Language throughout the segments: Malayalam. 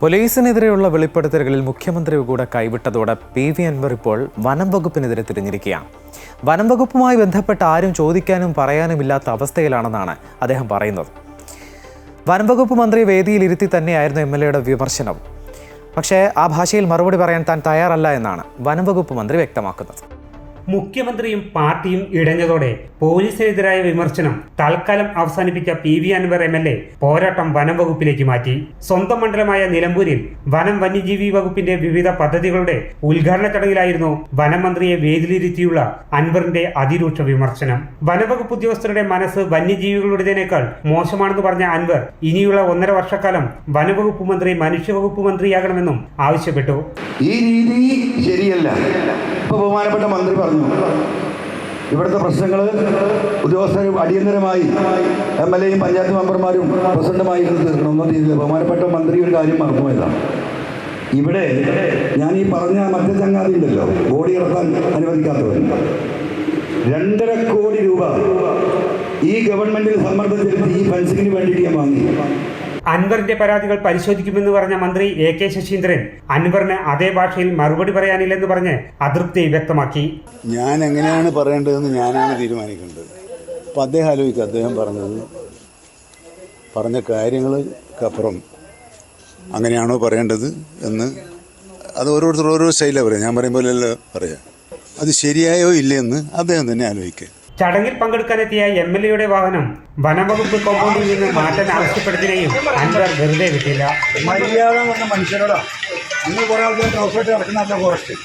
പോലീസിനെതിരെയുള്ള വെളിപ്പെടുത്തലുകളിൽ മുഖ്യമന്ത്രി കൂടെ കൈവിട്ടതോടെ പി വി അൻവർ ഇപ്പോൾ വനം വകുപ്പിനെതിരെ തിരിഞ്ഞിരിക്കുകയാണ്. വനം വകുപ്പുമായി ബന്ധപ്പെട്ട് ആരും ചോദിക്കാനും പറയാനും ഇല്ലാത്ത അവസ്ഥയിലാണെന്നാണ് അദ്ദേഹം പറയുന്നത്. വനം വകുപ്പ് മന്ത്രി വേദിയിൽ ഇരുത്തി തന്നെയായിരുന്നു എം എൽ എയുടെ വിമർശനം പക്ഷേ ആ ഭാഷയിൽ മറുപടി പറയാൻ താൻ തയ്യാറല്ല എന്നാണ് വനം വകുപ്പ് മന്ത്രി വ്യക്തമാക്കുന്നത്. മുഖ്യമന്ത്രിയും പാർട്ടിയും ഇടഞ്ഞതോടെ പോലീസിനെതിരായ വിമർശനം തൽക്കാലം അവസാനിപ്പിച്ച P V Anvar M L A പോരാട്ടം വനം വകുപ്പിലേക്ക് മാറ്റി. സ്വന്തം മണ്ഡലമായ നിലമ്പൂരിൽ വനം വന്യജീവി വകുപ്പിന്റെ വിവിധ പദ്ധതികളുടെ ഉദ്ഘാടന ചടങ്ങിലായിരുന്നു വനമന്ത്രിയെ വേദിലിരുത്തിയുള്ള അൻവറിന്റെ അതിരൂക്ഷ വിമർശനം. വനവകുപ്പ് ഉദ്യോഗസ്ഥരുടെ മനസ്സ് വന്യജീവികളുടേതിനേക്കാൾ മോശമാണെന്ന് പറഞ്ഞ അൻവർ ഇനിയുള്ള ഒന്നര വർഷക്കാലം വനവകുപ്പ് മന്ത്രി മനുഷ്യവകുപ്പ് മന്ത്രിയാകണമെന്നും ആവശ്യപ്പെട്ടു. ഈ രീതി ശരിയല്ല. ഇപ്പൊ ബഹുമാനപ്പെട്ട മന്ത്രി പറഞ്ഞു. ഇവിടുത്തെ പ്രശ്നങ്ങൾ ഉദ്യോഗസ്ഥരും അടിയന്തരമായി എം എൽ എയും പഞ്ചായത്ത് മെമ്പർമാരും പ്രസിഡന്റുമായി ഇരുന്ന് തീർക്കണമെന്ന രീതിയിൽ ബഹുമാനപ്പെട്ട മന്ത്രി ഒരു കാര്യം മറന്നുപോയതാണ്. ഇവിടെ ഞാൻ ഈ പറഞ്ഞ മറ്റേ ചങ്ങാതി ഉണ്ടല്ലോ കോടി ഇറക്കാൻ അനുവദിക്കാത്തവർ രണ്ടര കോടി രൂപ ഈ ഗവൺമെന്റിൽ സമ്മർദ്ദം ചെലുത്തി ഈ ഫെൻസിങ്ങിന് വേണ്ടിയിട്ട് ഞാൻ വാങ്ങി. അൻവറിന്റെ പരാതികൾ പരിശോധിക്കുമെന്ന് പറഞ്ഞ മന്ത്രി എ കെ ശശീന്ദ്രൻ അൻവറിന് അതേ ഭാഷയിൽ മറുപടി പറയാനില്ലെന്ന് പറഞ്ഞ് അതൃപ്തി വ്യക്തമാക്കി. ഞാൻ എങ്ങനെയാണ് പറയേണ്ടതെന്ന് ഞാനാണ് തീരുമാനിക്കേണ്ടത്. അപ്പം അദ്ദേഹം ആലോചിക്കുക അദ്ദേഹം പറഞ്ഞത് പറഞ്ഞ കാര്യങ്ങൾക്കപ്പുറം അങ്ങനെയാണോ പറയേണ്ടത് എന്ന് അത് ഓരോരുത്തർ ഓരോ ശൈലിയാണ് പറയാം. ഞാൻ പറയും പോലെയല്ല പറയാം. അത് ശരിയായോ ഇല്ലയെന്ന് അദ്ദേഹം തന്നെ ആലോചിക്കുക ചടങ്ങിൽ പങ്കെടുക്കാനെത്തിയ എം എൽ എയുടെ വാഹനം വനംവകുപ്പ് കോമ്പൗണ്ടിൽ നിന്ന് മാറ്റാൻ ആവശ്യപ്പെട്ടതിനെയും അൻവർ വെറുതെ വിട്ടില്ല. മര്യാദ പറഞ്ഞ മനുഷ്യരോടാ. നിങ്ങൾ കുറെ ആൾക്കാർ ഡോക്ടറേറ്റ് നടക്കുന്ന ഫോറസ്റ്റ്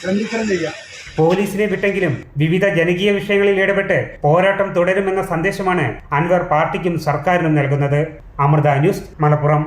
ശ്രദ്ധിക്കണം ചെയ്യാം. പോലീസിനെ വിട്ടെങ്കിലും വിവിധ ജനകീയ വിഷയങ്ങളിൽ ഇടപെട്ട് പോരാട്ടം തുടരുമെന്ന സന്ദേശമാണ് അൻവർ പാർട്ടിക്കും സർക്കാരിനും നൽകുന്നത്. അമൃത ന്യൂസ് മലപ്പുറം.